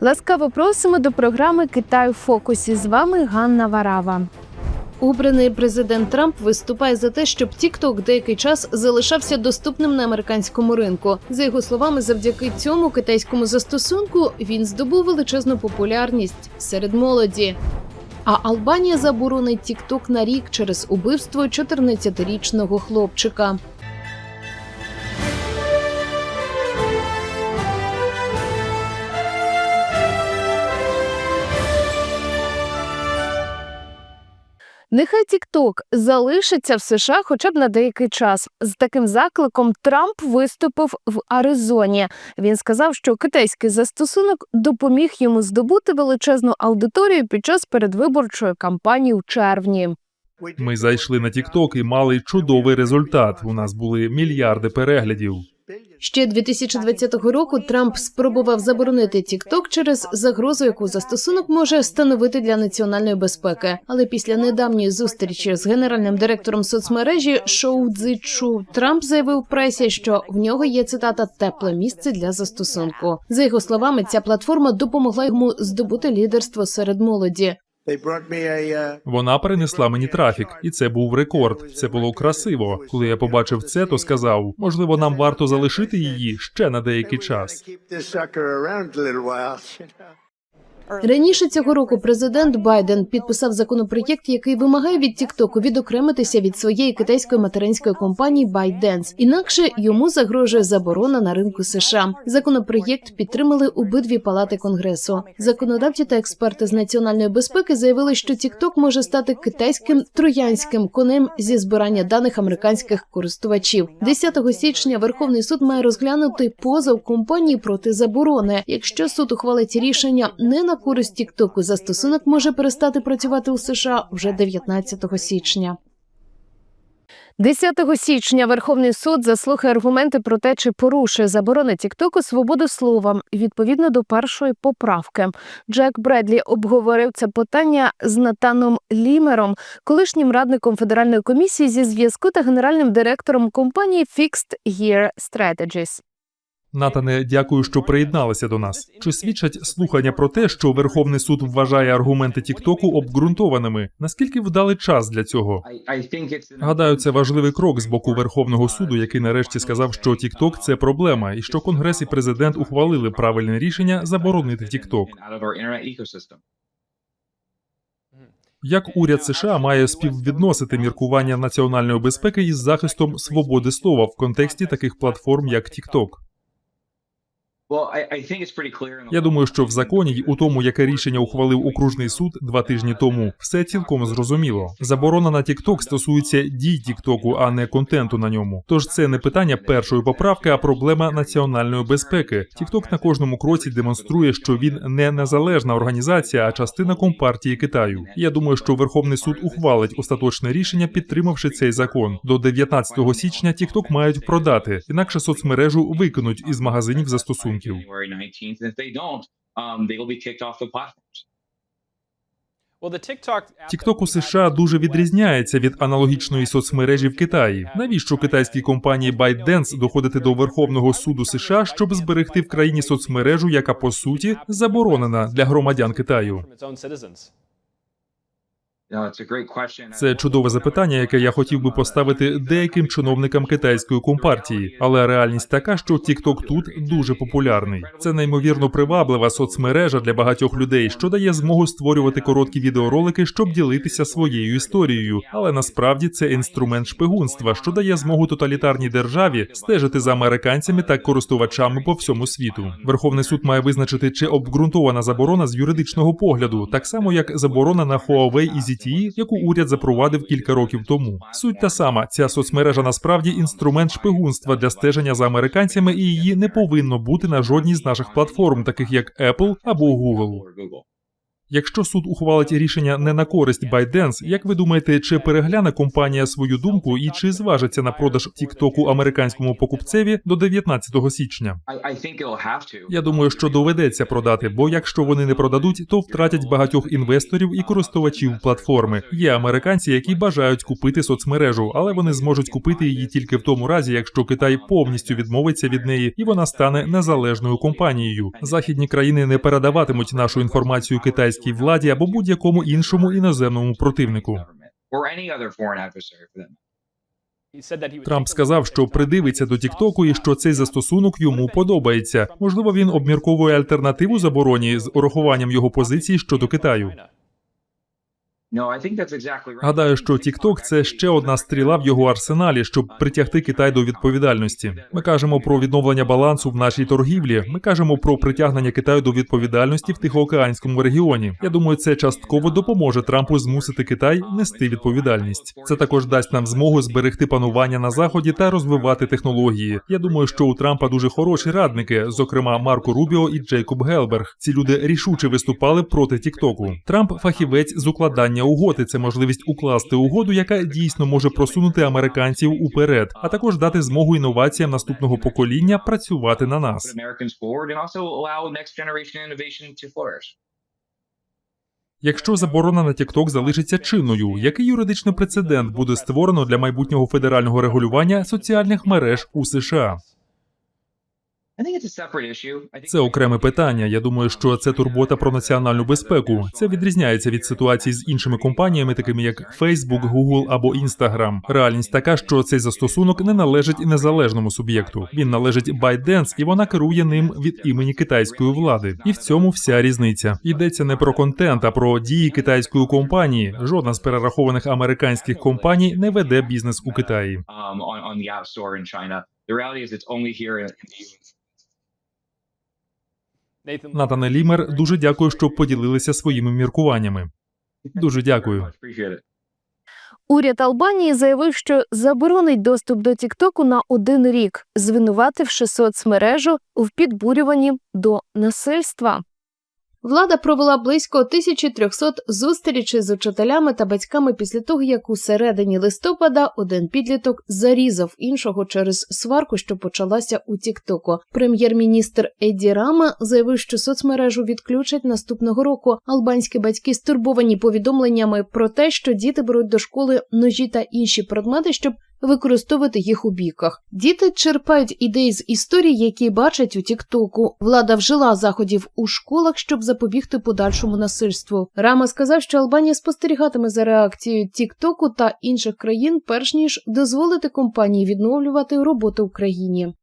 Ласкаво просимо до програми Китай у фокусі. З вами Ганна Варава. Обраний президент Трамп виступає за те, щоб TikTok деякий час залишався доступним на американському ринку. За його словами, завдяки цьому китайському застосунку він здобув величезну популярність серед молоді. А Албанія заборонить TikTok на рік через убивство 14-річного хлопчика. Нехай TikTok залишиться в США хоча б на деякий час. З таким закликом Трамп виступив в Аризоні. Він сказав, що китайський застосунок допоміг йому здобути величезну аудиторію під час передвиборчої кампанії у червні. Ми зайшли на TikTok і мали чудовий результат. У нас були мільярди переглядів. Ще 2020 року Трамп спробував заборонити TikTok через загрозу, яку застосунок може становити для національної безпеки. Але після недавньої зустрічі з генеральним директором соцмережі Шоу Цзи Чу Трамп заявив пресі, що в нього є цитата тепле місце для застосунку. За його словами, ця платформа допомогла йому здобути лідерство серед молоді. Uh, Вона принесла мені трафік, і це був рекорд. Це було красиво. Коли я побачив це, то сказав: можливо, нам варто залишити її ще на деякий час. Раніше цього року президент Байден підписав законопроєкт, який вимагає від TikTok відокремитися від своєї китайської материнської компанії ByteDance. Інакше йому загрожує заборона на ринку США. Законопроєкт підтримали обидві палати конгресу. Законодавці та експерти з національної безпеки заявили, що TikTok може стати китайським троянським конем зі збирання даних американських користувачів. 10 січня Верховний суд має розглянути позов компанії проти заборони. Якщо суд ухвалить рішення не на користь TikTok, застосунок може перестати працювати у США вже 19 січня. 10 січня Верховний суд заслухає аргументи про те, чи порушує заборони Тіктоку свободу слова відповідно до першої поправки. Джек Бредлі обговорив це питання з Натаном Лімером, колишнім радником федеральної комісії зі зв'язку та генеральним директором компанії Fixed Year Strategies. Натане, дякую, що приєдналися до нас. Чи свідчать слухання про те, що Верховний суд вважає аргументи Тіктоку обґрунтованими? Наскільки вдалий час для цього? Гадаю, це важливий крок з боку Верховного суду, який нарешті сказав, що TikTok – це проблема, і що Конгрес і президент ухвалили правильне рішення заборонити TikTok. Як уряд США має співвідносити міркування національної безпеки із захистом свободи слова в контексті таких платформ, як TikTok? Я думаю, що в законі й у тому, яке рішення ухвалив окружний суд два тижні тому, все цілком зрозуміло. Заборона на TikTok стосується дій TikTok, а не контенту на ньому. Тож це не питання першої поправки, а проблема національної безпеки. TikTok на кожному кроці демонструє, що він не незалежна організація, а частина компартії Китаю. Я думаю, що Верховний суд ухвалить остаточне рішення, підтримавши цей закон. До 19 січня TikTok мають продати, інакше соцмережу викинуть із магазинів застосунків. January 19th. And if they don't, um, they will be kicked off the platforms. Тікток у США дуже відрізняється від аналогічної соцмережі в Китаї. Навіщо китайській компанії ByteDance доходити до Верховного суду США, щоб зберегти в країні соцмережу, яка по суті заборонена для громадян Китаю? Це чудове запитання, яке я хотів би поставити деяким чиновникам китайської компартії. Але реальність така, що TikTok тут дуже популярний. Це неймовірно приваблива соцмережа для багатьох людей, що дає змогу створювати короткі відеоролики, щоб ділитися своєю історією. Але насправді це інструмент шпигунства, що дає змогу тоталітарній державі стежити за американцями та користувачами по всьому світу. Верховний суд має визначити, чи обґрунтована заборона з юридичного погляду, так само як заборона на Huawei і ZTE, яку уряд запровадив кілька років тому. Суть та сама: ця соцмережа насправді інструмент шпигунства для стеження за американцями, і її не повинно бути на жодній з наших платформ, таких як Apple або Google. Якщо суд ухвалить рішення не на користь ByteDance, як ви думаєте, чи перегляне компанія свою думку і чи зважиться на продаж Тіктоку американському покупцеві до 19 січня? Я думаю, що доведеться продати, бо якщо вони не продадуть, то втратять багатьох інвесторів і користувачів платформи. Є американці, які бажають купити соцмережу, але вони зможуть купити її тільки в тому разі, якщо Китай повністю відмовиться від неї і вона стане незалежною компанією. Західні країни не передаватимуть нашу інформацію китайській владі або будь-якому іншому іноземному противнику. Трамп сказав, що придивиться до Тіктоку і що цей застосунок йому подобається. Можливо, він обмірковує альтернативу забороні з урахуванням його позиції щодо Китаю. Гадаю, що TikTok – це ще одна стріла в його арсеналі, щоб притягти Китай до відповідальності. Ми кажемо про відновлення балансу в нашій торгівлі. Ми кажемо про притягнення Китаю до відповідальності в Тихоокеанському регіоні. Я думаю, це частково допоможе Трампу змусити Китай нести відповідальність. Це також дасть нам змогу зберегти панування на заході та розвивати технології. Я думаю, що у Трампа дуже хороші радники, зокрема Марко Рубіо і Джейкоб Гелберг. Ці люди рішуче виступали проти Тіктоку. Трамп фахівець з укладання угоди. Це можливість укласти угоду, яка дійсно може просунути американців уперед, а також дати змогу інноваціям наступного покоління працювати на нас. Якщо заборона на TikTok залишиться чинною, який юридичний прецедент буде створено для майбутнього федерального регулювання соціальних мереж у США? Це окреме питання. Я думаю, що це турбота про національну безпеку. Це відрізняється від ситуації з іншими компаніями, такими як Facebook, Google або Instagram. Реальність така, що цей застосунок не належить незалежному суб'єкту. Він належить ByteDance, і вона керує ним від імені китайської влади. І в цьому вся різниця. Йдеться не про контент, а про дії китайської компанії. Жодна з перерахованих американських компаній не веде бізнес у Китаї. Натане Лімер, дуже дякую, що поділилися своїми міркуваннями. Дуже дякую. Уряд Албанії заявив, що заборонить доступ до Тіктоку на один рік, звинувативши соцмережу в підбурюванні до насильства. Влада провела близько 1300 зустрічей з учителями та батьками після того, як у середині листопада один підліток зарізав іншого через сварку, що почалася у Тіктоку. Прем'єр-міністр Еді Рама заявив, що соцмережу відключать наступного року. Албанські батьки стурбовані повідомленнями про те, що діти беруть до школи ножі та інші предмети, щоб використовувати їх у біках. Діти черпають ідеї з історій, які бачать у Тіктоку. Влада вжила заходів у школах, щоб запобігти подальшому насильству. Рама сказав, що Албанія спостерігатиме за реакцією Тіктоку та інших країн, перш ніж дозволити компанії відновлювати роботу в країні.